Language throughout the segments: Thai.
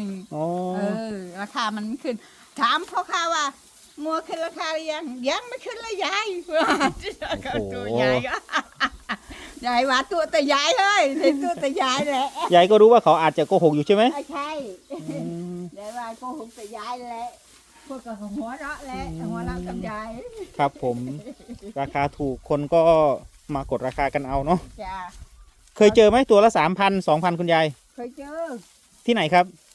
นี่อ๋อเออ ราคามันไม่ขึ้น ถามพ่อค้าว่างัวขึ้นราคาหรือยัง ยังไม่ขึ้นเลยยายก็ตัวยายก็ยายว่าตัวแต่ยายเลยในตัวแต่ยายแหละยายก็รู้ว่าเขาอาจจะโกหกอยู่ใช่ไหมไม่ใช่อืมยายว่าโกหกแต่ยายแหละพวกก็หัวเราะแหละหัวเราะกับยายครับผม ราคาถูกคนก็มากดราคากันเอาเนาะจ้าเคยเจอไหมตัวละสามพันสองพันคุณยาย เคยเจอ ที่ไหนครับที่นี่แหละ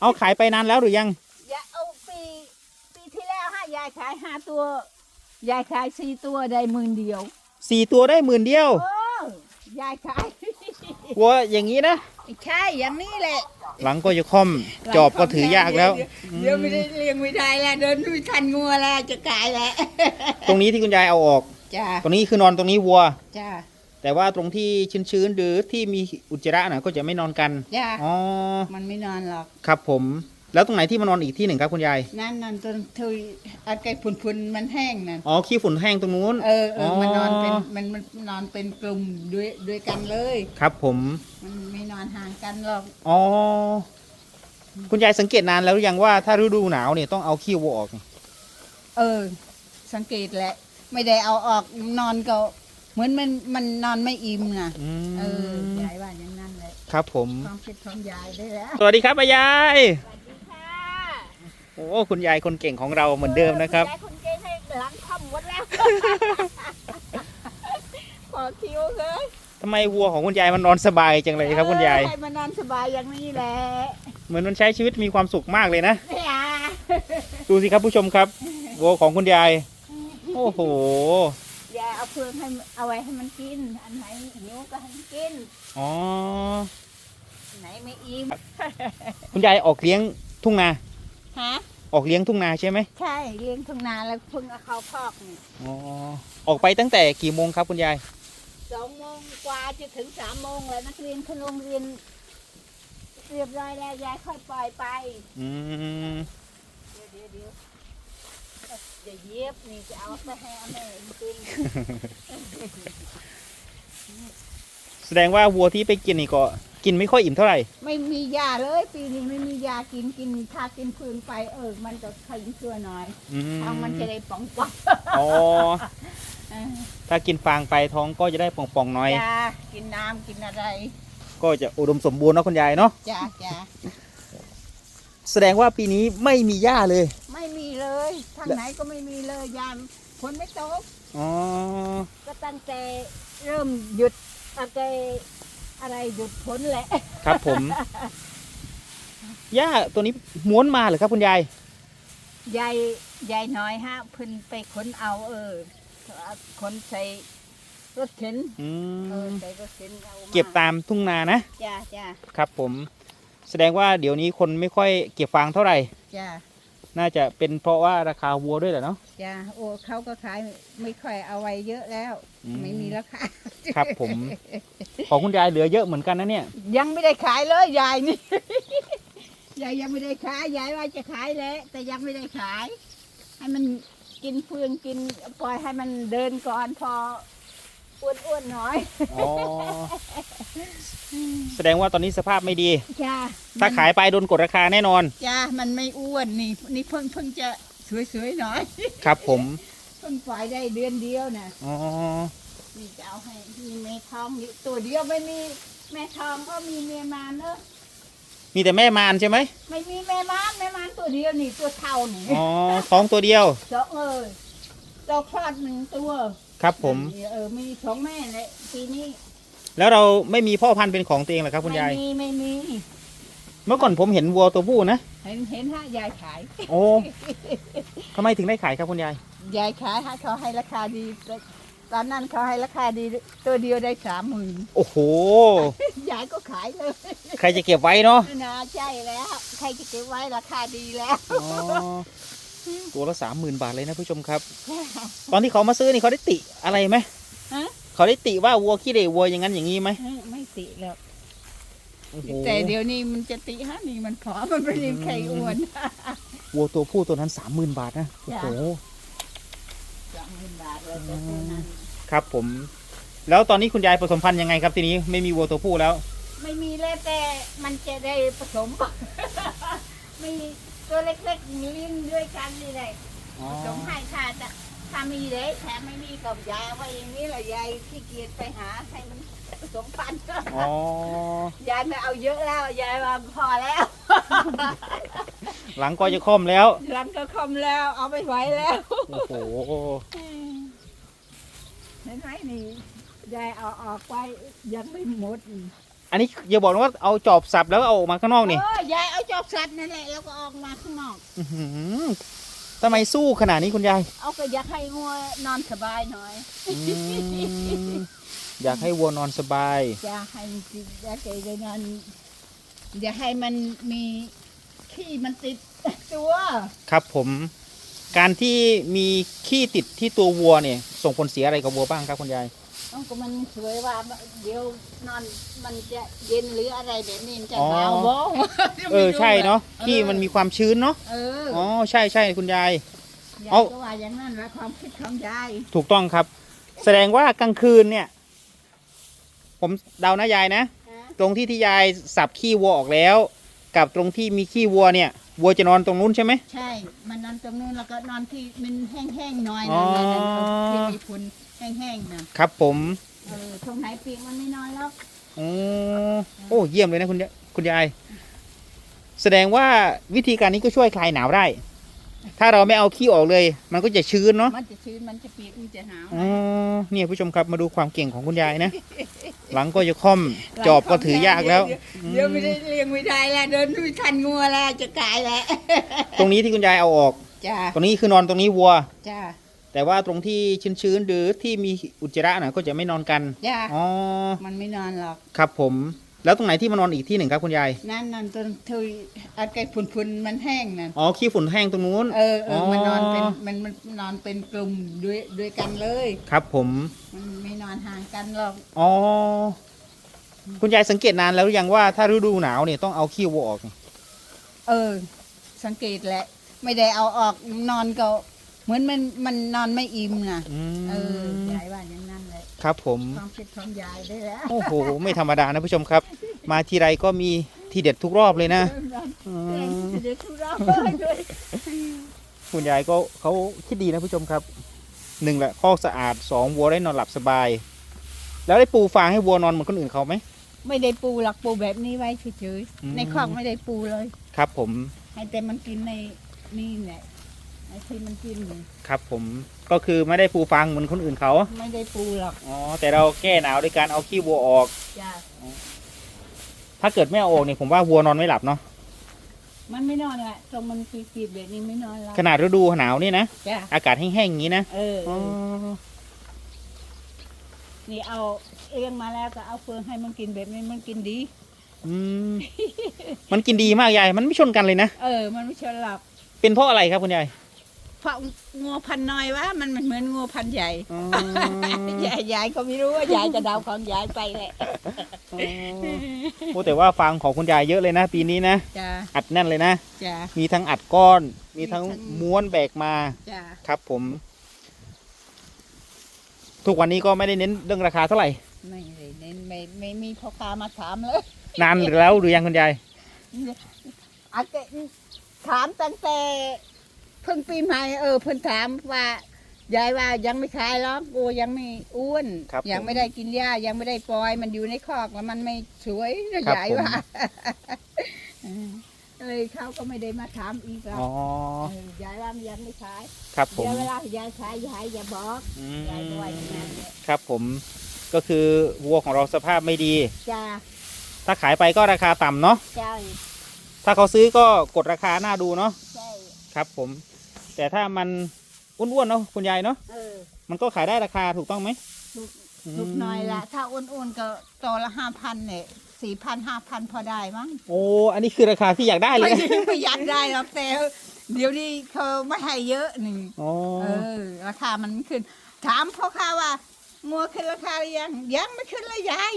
เอาขายไปนานแล้วหรือยัง ยายเอาปีปีที่แล้วฮะยายขายห้าตัว ยายขายสี่ตัวได้หมื่นเดียวสี่ตัวได้หมื่นเดียวโอ้ยายขายวัวอย่างนี้นะ ใช่อย่างนี้แหละ หลังก็จะค่อม จอบก็ถือยากแล้วเดี๋ยวเดี๋ยวไม่ได้เลี้ยงไม่ได้แล้วเดินไม่ทันงัวแล้วจะกายแล้ว ตรงนี้ที่คุณยายเอาออก จ้าตรงนี้คือนอนตรงนี้วัว จ้า แต่ว่าตรงที่ชื้นๆหรือที่มีอุจจาระนะก็จะไม่นอนกันจ้าอ๋อมันไม่นอนหรอก ครับผม แล้วตรงไหนที่มานอนอีกที่หนึ่งครับคุณยาย นั่นนั่นตอนทุยอาไก่พุ่นๆมันแห้งนั่นอ๋อขี้ฝุ่นแห้งตรงนู้นเออเออมันนอนเป็นมันมันนอนเป็นกลุ่มด้วยด้วยกันเลย ครับผม มันไม่นอนห่างกันหรอกอ๋อคุณยายสังเกตนานแล้วหรือยังว่าถ้าฤดูหนาวเนี่ยต้องเอาขี้วัวออกเนี่ยเออ สังเกตแหละ ไม่ได้เอาออกนอนก็เห มือนมันมันนอนไม่อิ่มนะอืเออมยายว่าอย่างนั้นเลยครับผม ความคิดของยายได้แล้ว สวัสดีครับอายายค่ะโอ้คุณยายคนเก่งของเราเหมือนเดิมนะครับ ยายคนเก่งให้หลังค่ำหมดแล้ว ขอคิวเลยทำไมวัวของคุณยายมันนอนสบายจังเลยครับคุณยายเออให้มันนอนสบายอย่างนี้แหละเหมือนมันใช้ชีวิตมีความสุขมากเลยนะ เนี่ยดูสิครับผู้ชมครับวัวของคุณยาย โอ้โหยาย เอาเพื่องให้เอาไว้ให้มันกิน อันไหนหิวก็ให้มันกินอ๋อ อันไหนไม่อิ่มคุณยายออกเลี้ยงทุ่งนา ฮะออกเลี้ยงทุ่งนาใช่ไหมใช่เลี้ยงทุ่งนาแล้วเพิ่งเอาเข้าคอกนี่อ๋อ ออกไปตั้งแต่กี่โมงครับคุณยาย สองโมงกว่าจะถึงสามโมงแล้วนักเรียนขึ้นโรงเรียนเรียบร้อยแล้วยายค่อยปล่อยไปอืม เดี๋ยวเดี๋ยวเดี๋ยว อย่าเย็บนี่จะเอาไปให้อาแม่กินแสดงว่าวัวที่ไปกินนี่ก็กินไม่ค่อยอิ่มเท่าไหร่ ไม่มียาเลยปีนี้ไม่มียากินกินถ้ากินฟืนไปเออ มันจะขยิงเชื่อหน่อยอืมท้องมันจะได้ป่องป่องอ๋อเออถ้ากินฟางไปท้องก็จะได้ป่องๆหน่อย จ้ากินน้ำกินอะไรก็จะอุดมสมบูรณ์เนาะคุณยายเนาะ จ้าจ้าแสดงว่าปีนี้ไม่มีหญ้าเลยไม่มีเลย ทางไหนก็ไม่มีเลยยามฝนไม่ตก อ๋อ ก็ตั้งแต่เริ่มหยุดตั้งแต่อะไรหยุดฝนแหละ ครับผม หญ้าตัวนี้ม้วนมาเหรือครับคุณยาย ยายยายน้อยฮะเพิ่นไปขนเอาเออขนใส่รถเข็นอืเออมใส่รถเข็นเอามาเก็บตามทุ่งนานะ จ้าจ้าครับผม แสดงว่าเดี๋ยวนี้คนไม่ค่อยเก็บฟางเท่าไหร่ จ้า น่าจะเป็นเพราะว่าราคาวัวด้วยแหละเนาะ จ้าโอ้เขาก็ขายไม่ค่อยเอาไว้เยอะแล้ว อืม ไม่มีราคาครับผม ของคุณยายเหลือเยอะเหมือนกันนะเนี่ย ยังไม่ได้ขายเลยยายนี่ ยายยังไม่ได้ขายยายว่าจะขายแล้วแต่ยังไม่ได้ขาย ให้มันกินเฟืองกินปล่อยให้มันเดินก่อนพอ อ้วนๆหน่อยอ๋อแสดงว่าตอนนี้สภาพไม่ดี จ้าถ้าขายไปโดนกดราคาแน่นอน จ้ามันไม่อ้วนนี่ นี่เพิ่งเพิ่งจะสวยๆหน่อย ครับผมเพิ่งปล่อยได้เดือนเดียวนะอ๋อนี่จะเอาให้มีแม่ทองอยู่ตัวเดียวไม่มีแม่ทองก็มีเมียมานเนอะมีแต่แม่มารใช่ไหมไม่มีแม่มานแม่มานตัวเดียวนี่ตัวเท่านี่อ๋อท้องตัวเดียวสองเออตัวคลอดหนึ่งตัว ครับผม เออมีสองแม่เลยปีนี้แล้วเราไม่มีพ่อพันธุ์เป็นของตัวเองเหรอครับคุณยาย ไม่มีไม่มี เมื่อก่อนผมเห็นวัวตัวผู้นะ เห็นเห็นฮะยายขาย โอ้ทำไมถึงได้ขายครับคุณยาย ยายขายฮะเขาให้ราคาดีตอนนั้นเขาให้ราคาดีตัวเดียวได้สามหมื่นโอ้โห ยายก็ขายเลย ใครจะเก็บไว้เนาะน่าใช่แล้ว ใครจะเก็บไว้ราคาดีแล้วอ๋อ ตัวละสามหมื่นบาทเลยนะผู้ชมครับ ตอนที่เขามาซื้อนี่เขาได้ติอะไรไหมฮะ เขาได้ติว่าวัวขี้เหร่วัวอย่างนั้นอย่างนี้ไหมไม่ไม่ติแล้ว โอ้โหแต่เดี๋ยวนี้มันจะติฮะนี่มันผอมมันไม่ได้ใครอ้วน วัวตัวผู้ตัวนั้นสามหมื่นบาทนะโอ้จ้ะ โหสองหมื่นบาทเลยแต่ตัวนั้นครับผม แล้วตอนนี้คุณยายผสมพันธุ์ยังไงครับทีนี้ไม่มีวัวตัวผู้แล้ว ไม่มีเลยแต่มันจะได้ผสมมี ตัวเล็กๆลิ้นด้วยกันนี่แหละอ๋อผสมให้ค่ะแต่ถ้ามีเลยแถมไม่มีกับยายเอาไว้อย่างนี้แหละยายขี้เกียจไปหาให้มันผสมพันธุ์อ๋อยายไม่เอาเยอะแล้วยายว่าพอแล้วหลังก็จะค่อมแล้ว รันก็คอมแล้วเอาไปไหวแล้ว โอ้โห เห็นไหมนี่ยายเอาออกไปยังไม่หมดอั นนี้อย่าบอกนะว่าเอาจอบสับแล้วเอาออกมาข้างนอกนี่เออยายเอาจอบสัตว์นั่นแหละแล้วก็ออกมาข้างนอก อื้อหือทำไมสู้ขนาดนี้คุณยายเอาก็อยากให้งัวนอนสบายหน่อยอืมอยากให้วัวนอนสบายจะให้มันติดอยากให้ได้นอนอย่าให้มันมีขี้มันติด ตัวครับผม การที่มีขี้ติดที่ตัววัวเนี่ย ส่งผลเสียอะไรกับวัวบ้างครับคุณยาย ต้องก็มันสวยว่าเดี๋ยวนอนมันจะเย็นหรืออะไรแบบนี้มันจะอ๋อหนาวบ่เออใช่เนาะขี้มันมีความชื้นเนาะเอออ๋อใช่ใช่คุณยายยายเอาก็ว่าอย่างนั้นว่าความคิดของยายถูกต้องครับ แสดงว่ากลางคืนเนี่ย ผมเดานะยายนะ ตรงที่ที่ยายสับขี้วัวออกแล้ว กับตรงที่มีขี้วัวเนี่ย วัวจะนอนตรงนู้นใช่ไหม ใช่ มันนอนตรงนู้นแล้วก็นอนที่มันแห้งๆหน่อยอ๋นะอนั่นน่ะที่มีฝุ่นแห้งๆนะครับผมเออตรงไหนเปียกมันไม่นอนแล้วอ๋อโอ้เยี่ยมเลยนะคุณยายคุณยายแสดงว่าวิธีการนี้ก็ช่วยคลายหนาวได้ ถ้าเราไม่เอาขี้ออกเลย มันก็จะชื้นเนาะมันจะชื้นมันจะเปียกมันจะหนาวอ๋อเนี่ยผู้ชมครับมาดูความเก่งของคุณยายนะ หลังก็จะค่อมจอบก็ถือยากแล้ว เดี๋ยวไม่ได้เลี้ยงไม่ได้แล้วเดินไม่ทันงัวแล้วจะกลายแล้วตรงนี้ที่คุณยายเอาออกจ้าตรงนี้คือนอนตรงนี้วัวจ้าแต่ว่าตรงที่ชื้นๆหรือที่มีอุจจาระน่ะก็จะไม่นอนกันจ้าอ๋อมันไม่นอนหรอกครับผม แล้วตรงไหนที่มานอนอีกที่หนึ่งครับคุณยาย นั่นนั่นตรงที่อาไก่ฝุ่นๆมันแห้งนั่นอ๋อขี้ฝุ่นแห้งตรงนู้น เออเออมันนอนเป็นมันมันนอนเป็นกลุ่มด้วยด้วยกันเลย ครับผม มันไม่นอนห่างกันหรอก อ๋อ คุณยายสังเกตนานแล้วหรือยังว่าถ้าฤดูหนาวเนี่ยต้องเอาขี้วัวออก เออ สังเกตแหละ ไม่ได้เอาออกนอนก็ เหมือนมันมันนอนไม่อิ่มนะอืเออมยายว่าอย่างนั้นเลย ครับผม ความคิดของยายได้แล้วโอ้โห ไม่ธรรมดานะผู้ชมครับ มาทีไรก็มีทีเด็ดทุกรอบเลยนะอืมเดี๋ยวทุเราด้วยคุณยายก็เขาคิดดีนะผู้ชมครับหนึ่งแหละคอกสะอาดสองวัวได้นอนหลับสบาย แล้วได้ปูฟางให้วัวนอนเหมือนคนอื่นเขาไหม ไม่ได้ปูหลักปูแบบนี้ไว้เฉยอืม ๆในคลองไม่ได้ปูเลย ครับผมให้แต่มันกินในนี่แหละไอ้ที่มันกินนี่ครับผม ก็คือไม่ได้ปูฟางเหมือนคนอื่นเขา ไม่ได้ปูหรอกอ๋อ แต่เราแก้หนาวด้วยการเอาขี้วัวออก จ้าถ้าเกิดไม่เอาออกเนี่ยผมว่าวัวนอนไม่หลับเนาะ มันไม่นอนแหละตรงมันกีดๆแบบนี้ไม่นอนหรอกขนาดฤดูหนาวนี่นะ จ้าอากาศแห้งๆอย่างนี้นะเออเออ๋ออนี่เอาเลี้ยงมาแล้วก็เอาเฟืองให้มันกินแบบนี้มันกินดี อืม มันกินดีมากยาย มันไม่ชนกันเลยนะ เออ มันไม่เชนหลับ เป็นเพราะอะไรครับคุณยาย เพราะงัวพันธุ์น้อยวะมันเหมือนงัวพันธุ์ใหญ่อ๋อ ยายยายก็ไม่รู้ว่ายายจะเดาของยายไปแหละโอ้แต่ว่าฟางของคุณยายเยอะเลยนะ ปีนี้นะ จ้าอัดแน่นเลยนะ จ้า มีทั้งอัดก้อน มีทั้งมีทั้ง ม้วนแบกมาจ้าครับผม ทุกวันนี้ก็ไม่ได้เน้นเรื่องราคาเท่าไหร่ ไม่ได้เน้นไม่ไม่มีพ่อค้ามาถามเลย นานแล้วหรือยังคุณยายอาเกถามตั้งแต่ เพิ่งปีใหม่เออเพิ่นถามว่ายายว่ายังไม่ขายหรอกกูยังไม่อ้วนครับยังผม ไม่ได้กินหญ้ายังไม่ได้ปล่อย มันอยู่ในคอกแล้วมันไม่สวยนะครับยายว่าผมเออเลยเขาก็ไม่ได้มาถามอีกหรอกอ๋อเออยายว่ามันยังไม่ขายครับผมเดี๋ยวเวลายายขายยายอย่าบอกอืยายก็ว่าอย่างมนั้นแหละครับผมก็คือวัวของเราสภาพไม่ดี จ้าถ้าขายไปก็ราคาต่ำเนาะใช่ถ้าเขาซื้อก็กดราคาหน้าดูเนาะ ใช่ครับผม แต่ถ้ามันอ้วนๆเนาะคุณยายเนาะเออมันก็ขายได้ราคาถูกต้องไหมถูกลูกน้อยละถ้าอ้วนๆก็ตัวละห้าพันเนี่ยสี่พันห้าพันพอได้มั้งโอ้อันนี้คือราคาที่อยากได้เลไม่ยได้ประหยัดได้หรอกแต่เดี๋ยวนี้เขาไม่ให้เยอะหนึ่งอ๋อเออ ราคามันไม่ขึ้น ถามพ่อค้าว่างัวขึ้นราคาหรือยัง ยังไม่ขึ้นเลยยาย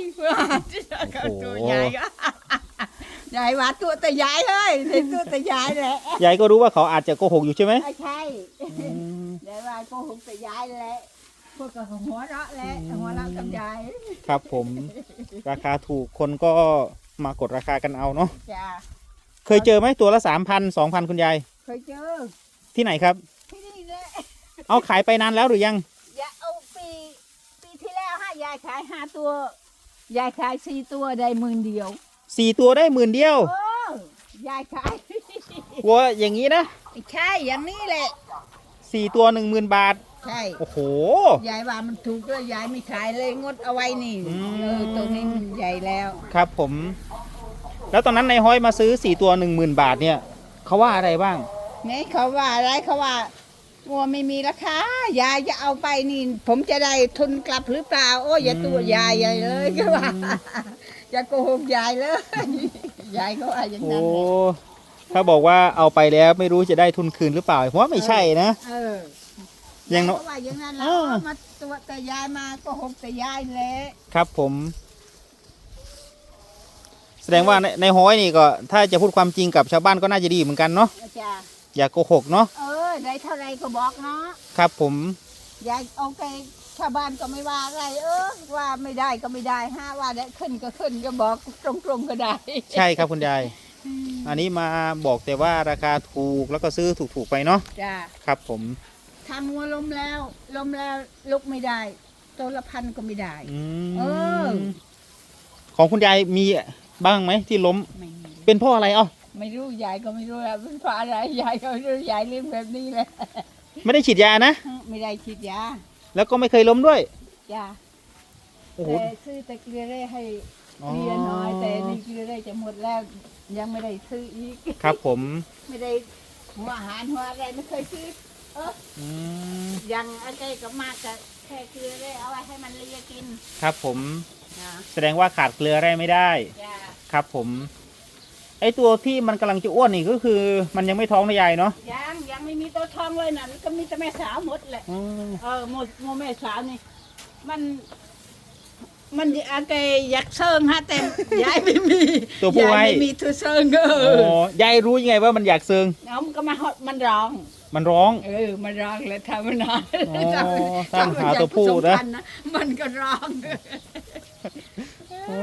ก็ตัวยายก็ ยายว่าตัวแต่ยายเฮ้ยเห็นตัวแต่ยายแหละยายก็รู้ว่าเขาอาจจะโกหกอยู่ใช่ไหมไม่ใช่อืมยายว่าโกหกแต่ยายแหละพวกก็หัวเราะแหละหัวเราะกับยายครับผมราคาถูกคนก็มากดราคากันเอาเนาะจ้าเคยเจอไหมตัวละสามพันสองพันคุณยายเคยเจอ ที่ไหนครับที่นี่แหละเอาขายไปนานแล้วหรือยังยายเอาปีปีที่แล้วฮะยายขายห้าตัวยายขายสี่ตัวได้หมื่นเดียว สี่ตัวได้หมื่นเดียวเออยายขายวัวอย่างนี้นะใช่อย่างนี้แหละ สี่ตัวหนึ่งหมื่นบาท ใช่ โอ้โห ยายว่ามันถูกแล้วยายไม่ขายเลยงดเอาไว้นี่อืม เออตรงนี้มันใหญ่แล้วครับผม แล้วตอนนั้นนายห้อยมาซื้อสี่ตัวหนึ่งหมื่นบาทเนี่ยเขาว่าอะไรบ้าง นี่เขาว่าอะไรเขาว่าวัวไม่มีราคายายจะเอาไปนี่ ผมจะได้ทุนกลับหรือเปล่า โอ้ยอย่าตัวยายใหญ่เลยก็ว่า อย่าโกหกยายเลยยายก็ว่าอย่างโอ้นั้นแหละถ้าบอกว่าเอาไปแล้วไม่รู้จะได้ทุนคืนหรือเปล่าผมว่าไม่ใช่นะ เอออย่างเนอะก็ว่าอย่างนั้นเอแล้วอเอามาตัวแต่ยายมาโก็หกแต่ยายแหละครับผม แสดงว่าในในห้อยนี่ก็ ถ้าจะพูดความจริงกับชาวบ้านก็น่าจะดีเหมือนกันเนาะ อาจารย์อย่าโกหกเนาะ เออได้เท่าไรก็บอกเนาะ ครับผม ยายเอาไป ชาวบ้านก็ไม่ว่าอะไรเออว่าไม่ได้ก็ไม่ได้ห้าว่าได้ขึ้นก็ขึ้นก็บอกตรงๆก็ได้ ใช่ครับคุณยาย อันนี้มาบอกแต่ว่าราคาถูกแล้วก็ซื้อถูกๆไปเนาะจ้าครับผมทำงัวลมแล้วลมแล้วลุกไม่ได้ ตัวละพันก็ไม่ได้อืมเออของคุณยายมีบ้างไหมที่ล้มไม่มีเป็นเพ่ออะไรเอ้าไม่รู้ยายก็ไม่รู้แล้วเป็นเพราะอะไรยายก็ไม่รู้ยายเลี้ยงแบบนี้แหละไม่ได้ฉีดยานะ ไม่ได้ฉีดยา แล้วก็ไม่เคยล้มด้วยจ้าโอ้โห แต่ซื้อแต่เกลือเร่ให้เกลือน้อยแต่นี่เกลือเร่จะหมดแล้วยังไม่ได้ซื้ออีกครับผมไม่ได้หัวอาหารหัวอะไรไม่เคยซื้อเอออืมยังอะไรก็มากก็แค่เกลือเร่เอาไว้ให้มันเลียกินครับผมนะแสดงว่าขาดเกลือแร่ไม่ได้ จ้าครับผม ไอตัวที่มันกำลังจะอ้วนนี่ก็คือ มันยังไม่ท้องนะยายเนาะยังยังไม่มีตัวทองเลยนะก็มีแต่แม่สาวหมดแหละอืมเออหมดหมดแม่สาวนี่ มัน มันอะไรอยากเซิงฮะแต่ ยายไม่มีตัวผู้ยายให้ไม่มีตัวเซิงเอโอ้อยายรู้ยังไงว่ามันอยากเซิงเอามันก็มาฮอดมันร้อง มันร้อง เออ มันร้องแล้วถ้ามันนอนอ๋อตามหาตัวผู้นะ มันก็ร้องโอ้